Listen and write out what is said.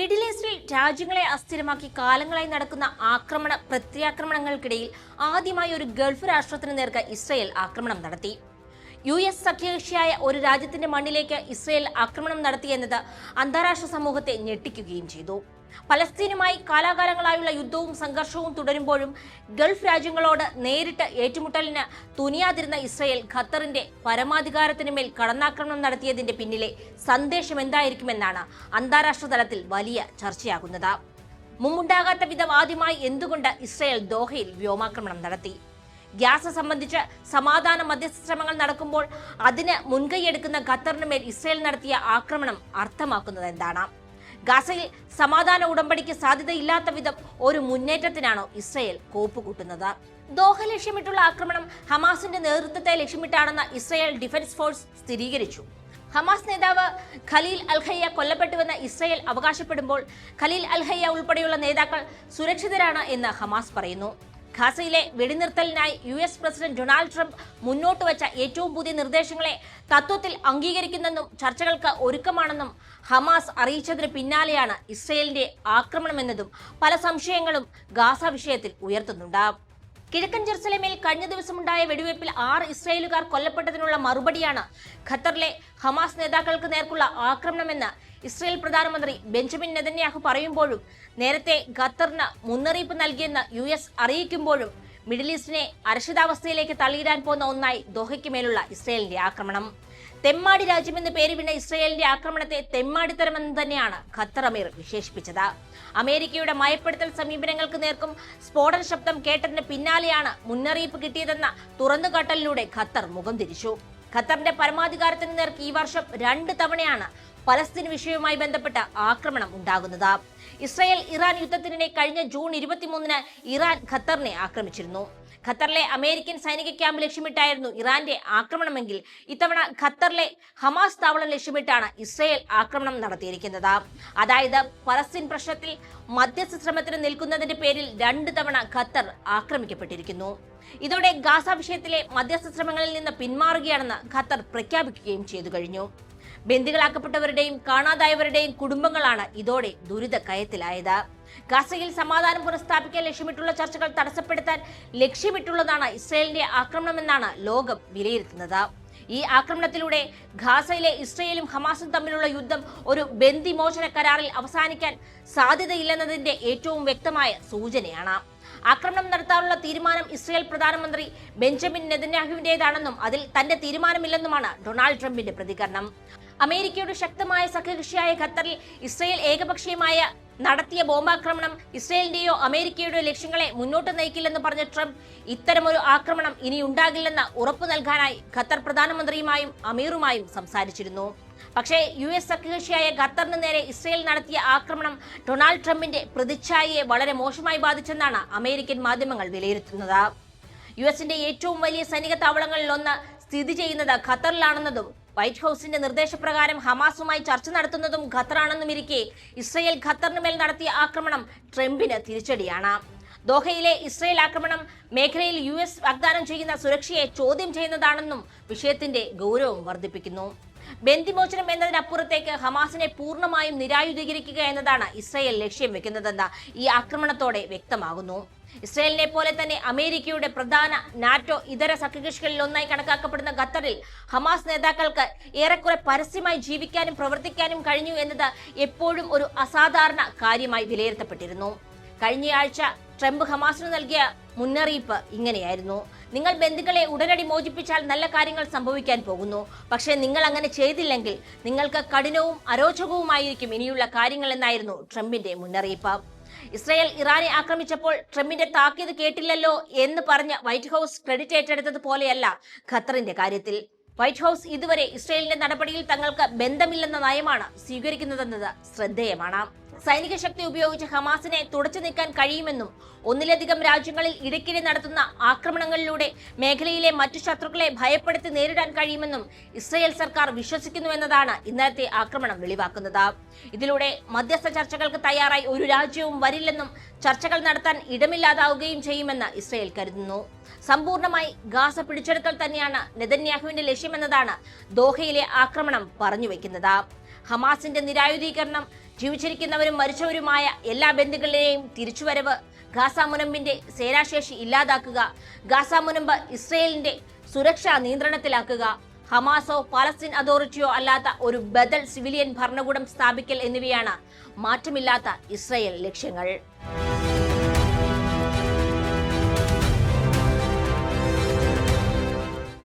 Middle ഈസ്റ്റിൽ രാജ്യങ്ങളെ അസ്ഥിരമാക്കി കാലങ്ങളായി നടക്കുന്ന ആക്രമണ പ്രത്യാക്രമണങ്ങൾക്കിടയിൽ ആദ്യമായി ഒരു ഗൾഫ് രാഷ്ട്രത്തിന് നേർക്ക് ഇസ്രയേൽ ആക്രമണം നടത്തി. യു എസ് സഖ്യകക്ഷിയായ ഒരു രാജ്യത്തിന്റെ മണ്ണിലേക്ക് ഇസ്രയേൽ ആക്രമണം നടത്തിയെന്നത് അന്താരാഷ്ട്ര സമൂഹത്തെ ഞെട്ടിക്കുകയും ചെയ്തു. പലസ്തീനുമായി കാലാകാലങ്ങളായുള്ള യുദ്ധവും സംഘർഷവും തുടരുമ്പോഴും ഗൾഫ് രാജ്യങ്ങളോട് നേരിട്ട് ഏറ്റുമുട്ടലിന് തുനിയാതിരുന്ന ഇസ്രയേൽ ഖത്തറിന്റെ പരമാധികാരത്തിന് മേൽ കടന്നാക്രമണം നടത്തിയതിന്റെ പിന്നിലെ സന്ദേശം എന്തായിരിക്കുമെന്നാണ് അന്താരാഷ്ട്ര തലത്തിൽ വലിയ ചർച്ചയാകുന്നത്. മുമ്പുണ്ടാകാത്ത വിധം ആദ്യമായി എന്തുകൊണ്ട് ഇസ്രയേൽ ദോഹയിൽ വ്യോമാക്രമണം നടത്തി? ഗ്യാസ് സംബന്ധിച്ച് സമാധാന മധ്യസ്ഥ ശ്രമങ്ങൾ നടക്കുമ്പോൾ അതിന് മുൻകൈയെടുക്കുന്ന ഖത്തറിന് മേൽ ഇസ്രയേൽ നടത്തിയ ആക്രമണം അർത്ഥമാക്കുന്നത് എന്താണ്? ഗാസയിൽ സമാധാന ഉടമ്പടിക്ക് സാധ്യതയില്ലാത്ത വിധം ഒരു മുന്നേറ്റത്തിനാണോ ഇസ്രയേൽ കോപ്പുകൂട്ടുന്നത്. ദോഹ ലക്ഷ്യമിട്ടുള്ള ആക്രമണം ഹമാസിന്റെ നേതൃത്വത്തെ ലക്ഷ്യമിട്ടാണെന്ന് ഇസ്രയേൽ ഡിഫൻസ് ഫോഴ്സ് സ്ഥിരീകരിച്ചു. ഹമാസ് നേതാവ് ഖലീൽ അൽഹയ്യ കൊല്ലപ്പെട്ടുവെന്ന് ഇസ്രയേൽ അവകാശപ്പെടുമ്പോൾ ഖലീൽ അൽഹയ്യ ഉൾപ്പെടെയുള്ള നേതാക്കൾ സുരക്ഷിതരാണ് എന്ന് ഹമാസ് പറയുന്നു. ഖാസയിലെ വെടിനിർത്തലിനായി U S president Donald Trump മുന്നോട്ട് വച്ച ഏറ്റവും പുതിയ നിർദ്ദേശങ്ങളെ തത്വത്തിൽ അംഗീകരിക്കുന്നെന്നും ചർച്ചകൾക്ക് ഒരുക്കമാണെന്നും ഹമാസ് അറിയിച്ചതിന് പിന്നാലെയാണ് ഇസ്രയേലിന്റെ ആക്രമണമെന്നതും പല സംശയങ്ങളും ഗാസ വിഷയത്തിൽ ഉയർത്തുന്നുണ്ട് കിഴക്കൻ ജെറുസലേമിൽ കഴിഞ്ഞ ദിവസമുണ്ടായ വെടിവയ്പിൽ ആറ് ഇസ്രായേലുകാർ കൊല്ലപ്പെട്ടതിനുള്ള മറുപടിയാണ് ഖത്തറിലെ ഹമാസ് നേതാക്കൾക്ക് നേർക്കുള്ള ആക്രമണമെന്ന് ഇസ്രായേൽ പ്രധാനമന്ത്രി ബെഞ്ചമിൻ നെതന്യാഹു പറയുമ്പോഴും നേരത്തെ ഖത്തറിന് മുന്നറിയിപ്പ് നൽകിയെന്ന് യു എസ് അറിയിക്കുമ്പോഴും മിഡിൽ ഈസ്റ്റിനെ അരക്ഷിതാവസ്ഥയിലേക്ക് തള്ളിയിടാൻ പോകുന്ന ഒന്നായി ദോഹയ്ക്ക് മേലുള്ള ഇസ്രായേലിന്റെ ആക്രമണം. തെമ്മാടി രാജ്യമെന്ന് പേര് വീണ ഇസ്രയേലിന്റെ ആക്രമണത്തെ തെമ്മാടിത്തരമെന്ന് തന്നെയാണ് ഖത്തർ അമീർ വിശേഷിപ്പിച്ചത്. അമേരിക്കയുടെ മയപ്പെടുത്തൽ സമീപനങ്ങൾക്ക് നേർക്കും സ്ഫോടന ശബ്ദം കേട്ടതിന് പിന്നാലെയാണ് മുന്നറിയിപ്പ് കിട്ടിയതെന്ന തുറന്നുകാട്ടലിലൂടെ ഖത്തർ മുഖം തിരിച്ചു. ഖത്തറിന്റെ പരമാധികാരത്തിന് നേർക്ക് ഈ വർഷം രണ്ട് തവണയാണ് പലസ്തീൻ വിഷയവുമായി ബന്ധപ്പെട്ട ആക്രമണം ഉണ്ടാകുന്നത്. ഇസ്രായേൽ ഇറാൻ യുദ്ധത്തിനിടെ കഴിഞ്ഞ ജൂൺ ഇരുപത്തിമൂന്നിന് ഇറാൻ ഖത്തറിനെ ആക്രമിച്ചിരുന്നു. ഖത്തറിലെ അമേരിക്കൻ സൈനിക ക്യാമ്പ് ലക്ഷ്യമിട്ടായിരുന്നു ഇറാന്റെ ആക്രമണമെങ്കിൽ ഇത്തവണ ഖത്തറിലെ ഹമാസ് താവളം ലക്ഷ്യമിട്ടാണ് ഇസ്രയേൽ ആക്രമണം നടത്തിയിരിക്കുന്നത്. അതായത് പലസ്തീൻ പ്രശ്നത്തിൽ മധ്യസ്ഥ ശ്രമത്തിന് നിൽക്കുന്നതിന്റെ പേരിൽ രണ്ട് തവണ ഖത്തർ ആക്രമിക്കപ്പെട്ടിരിക്കുന്നു. ഇതോടെ ഗാസ വിഷയത്തിലെ മധ്യസ്ഥ ശ്രമങ്ങളിൽ നിന്ന് പിന്മാറുകയാണെന്ന് ഖത്തർ പ്രഖ്യാപിക്കുകയും ചെയ്തു കഴിഞ്ഞു. ബന്ദികളാക്കപ്പെട്ടവരുടെയും കാണാതായവരുടെയും കുടുംബങ്ങളാണ് ഇതോടെ ദുരിത കയത്തിലായത് ഗാസയിൽ സമാധാനം പുനഃസ്ഥാപിക്കാൻ ലക്ഷ്യമിട്ടുള്ള ചർച്ചകൾ തടസ്സപ്പെടുത്താൻ ലക്ഷ്യമിട്ടുള്ളതാണ് ഇസ്രയേലിന്റെ ആക്രമണമെന്നാണ് ലോകം വിലയിരുത്തുന്നത്. ഈ ആക്രമണത്തിലൂടെ ഗാസയിലെ ഇസ്രയേലും ഹമാസും തമ്മിലുള്ള യുദ്ധം ഒരു ബന്ദിമോചന കരാറിൽ അവസാനിക്കാൻ സാധ്യതയില്ലെന്നതിന്റെ ഏറ്റവും വ്യക്തമായ സൂചനയാണ്. ആക്രമണം നടത്താനുള്ള തീരുമാനം ഇസ്രയേൽ പ്രധാനമന്ത്രി ബെഞ്ചമിൻ നെതന്യാഹുവിന്റേതാണെന്നും അതിൽ തന്റെ തീരുമാനമില്ലെന്നുമാണ് ഡൊണാൾഡ് ട്രംപിന്റെ പ്രതികരണം. അമേരിക്കയുടെ ശക്തമായ സഖ്യകക്ഷിയായ ഖത്തറിൽ ഇസ്രയേൽ ഏകപക്ഷീയമായ നടത്തിയ ബോംബാക്രമണം ഇസ്രയേലിന്റെയോ അമേരിക്കയുടെയോ ലക്ഷ്യങ്ങളെ മുന്നോട്ട് നയിക്കില്ലെന്ന് പറഞ്ഞ ട്രംപ് ഇത്തരമൊരു ആക്രമണം ഇനി ഉണ്ടാകില്ലെന്ന് ഉറപ്പു നൽകാനായി ഖത്തർ പ്രധാനമന്ത്രിയുമായും അമീറുമായും സംസാരിച്ചിരുന്നു. പക്ഷേ യു എസ് സഖ്യകക്ഷിയായ ഖത്തറിന് നേരെ ഇസ്രയേൽ നടത്തിയ ആക്രമണം ഡൊണാൾഡ് ട്രംപിന്റെ പ്രതിച്ഛായയെ വളരെ മോശമായി ബാധിച്ചെന്നാണ് അമേരിക്കൻ മാധ്യമങ്ങൾ വിലയിരുത്തുന്നത്. യു എസിന്റെ ഏറ്റവും വലിയ സൈനിക താവളങ്ങളിൽ ഒന്ന് സ്ഥിതി ചെയ്യുന്നത് ഖത്തറിലാണെന്നതും വൈറ്റ് ഹൌസിന്റെ നിർദ്ദേശപ്രകാരം ഹമാസുമായി ചർച്ച നടത്തുന്നതും ഖത്തറാണെന്നും ഇരിക്കെ ഇസ്രയേൽ ഖത്തറിന് മേൽ നടത്തിയ ആക്രമണം ട്രംപിന് തിരിച്ചടിയാണ്. ദോഹയിലെ ഇസ്രയേൽ ആക്രമണം മേഖലയിൽ യു എസ് വാഗ്ദാനം ചെയ്യുന്ന സുരക്ഷയെ ചോദ്യം ചെയ്യുന്നതാണെന്നും വിഷയത്തിന്റെ ഗൗരവം വർദ്ധിപ്പിക്കുന്നു. ബന്ദിമോചനം എന്നതിനപ്പുറത്തേക്ക് ഹമാസിനെ പൂർണമായും നിരായുധീകരിക്കുക എന്നതാണ് ഇസ്രയേൽ ലക്ഷ്യം വെക്കുന്നതെന്ന് ഈ ആക്രമണത്തോടെ വ്യക്തമാകുന്നു. ഇസ്രയേലിനെ പോലെ തന്നെ അമേരിക്കയുടെ പ്രധാന നാറ്റോ ഇതര സഖ്യകക്ഷികളിൽ ഒന്നായി കണക്കാക്കപ്പെടുന്ന ഖത്തറിൽ ഹമാസ് നേതാക്കൾക്ക് ഏറെക്കുറെ പരസ്യമായി ജീവിക്കാനും പ്രവർത്തിക്കാനും കഴിഞ്ഞു എന്നത് എപ്പോഴും ഒരു അസാധാരണ കാര്യമായി വിലയിരുത്തപ്പെട്ടിരുന്നു. കഴിഞ്ഞയാഴ്ച ട്രംപ് ഹമാസിന് നൽകിയ മുന്നറിയിപ്പ് ഇങ്ങനെയായിരുന്നു. നിങ്ങൾ ബന്ധുക്കളെ ഉടനടി മോചിപ്പിച്ചാൽ നല്ല കാര്യങ്ങൾ സംഭവിക്കാൻ പോകുന്നു. പക്ഷേ നിങ്ങൾ അങ്ങനെ ചെയ്തില്ലെങ്കിൽ നിങ്ങൾക്ക് കഠിനവും അരോചകവുമായിരിക്കും ഇനിയുള്ള കാര്യങ്ങൾ എന്നായിരുന്നു ട്രംപിന്റെ മുന്നറിയിപ്പ്. ഇസ്രായേൽ ഇറാനെ ആക്രമിച്ചപ്പോൾ ട്രംപിന്റെ താക്കീത് കേട്ടില്ലല്ലോ എന്ന് പറഞ്ഞ വൈറ്റ് ഹൌസ് ക്രെഡിറ്റ് ഏറ്റെടുത്തത് പോലെയല്ല ഖത്തറിന്റെ കാര്യത്തിൽ. വൈറ്റ് ഹൌസ് ഇതുവരെ ഇസ്രായേലിന്റെ നടപടിയിൽ തങ്ങൾക്ക് ബന്ധമില്ലെന്ന നയമാണ് സ്വീകരിക്കുന്നതെന്നത് ശ്രദ്ധേയമാണ്. സൈനിക ശക്തി ഉപയോഗിച്ച് ഹമാസിനെ തുടച്ചു നീക്കാൻ കഴിയുമെന്നും ഒന്നിലധികം രാജ്യങ്ങളിൽ ഇടയ്ക്കിടെ നടത്തുന്ന ആക്രമണങ്ങളിലൂടെ മേഖലയിലെ മറ്റു ശത്രുക്കളെ ഭയപ്പെടുത്തി നേരിടാൻ കഴിയുമെന്നും ഇസ്രയേൽ സർക്കാർ വിശ്വസിക്കുന്നുവെന്നതാണ് ഇന്നലത്തെ ആക്രമണം വെളിവാക്കുന്നത്. ഇതിലൂടെ മധ്യസ്ഥ ചർച്ചകൾക്ക് തയ്യാറായി ഒരു രാജ്യവും വരില്ലെന്നും ചർച്ചകൾ നടത്താൻ ഇടമില്ലാതാവുകയും ചെയ്യുമെന്ന് ഇസ്രയേൽ കരുതുന്നു. സമ്പൂർണമായി ഗാസ പിടിച്ചെടുക്കൽ തന്നെയാണ് നെതന്യാഹുവിന്റെ ലക്ഷ്യമെന്നതാണ് ദോഹയിലെ ആക്രമണം പറഞ്ഞു വയ്ക്കുന്നത് ഹമാസിന്റെ നിരായുധീകരണം ജീവിച്ചിരിക്കുന്നവരും മരിച്ചവരുമായ എല്ലാ ബന്ധുക്കളുടെയും തിരിച്ചുവരവ് ഗാസ മുനമ്പിന്റെ സേനാശേഷി ഇല്ലാതാക്കുക ഗാസ മുനമ്പ് ഇസ്രയേലിന്റെ സുരക്ഷാ നിയന്ത്രണത്തിലാക്കുക ഹമാസോ പാലസ്തീൻ അതോറിറ്റിയോ അല്ലാത്ത ഒരു ബദൽ സിവിലിയൻ ഭരണകൂടം സ്ഥാപിക്കൽ എന്നിവയാണ് മാറ്റമില്ലാത്ത ഇസ്രയേൽ ലക്ഷ്യങ്ങൾ.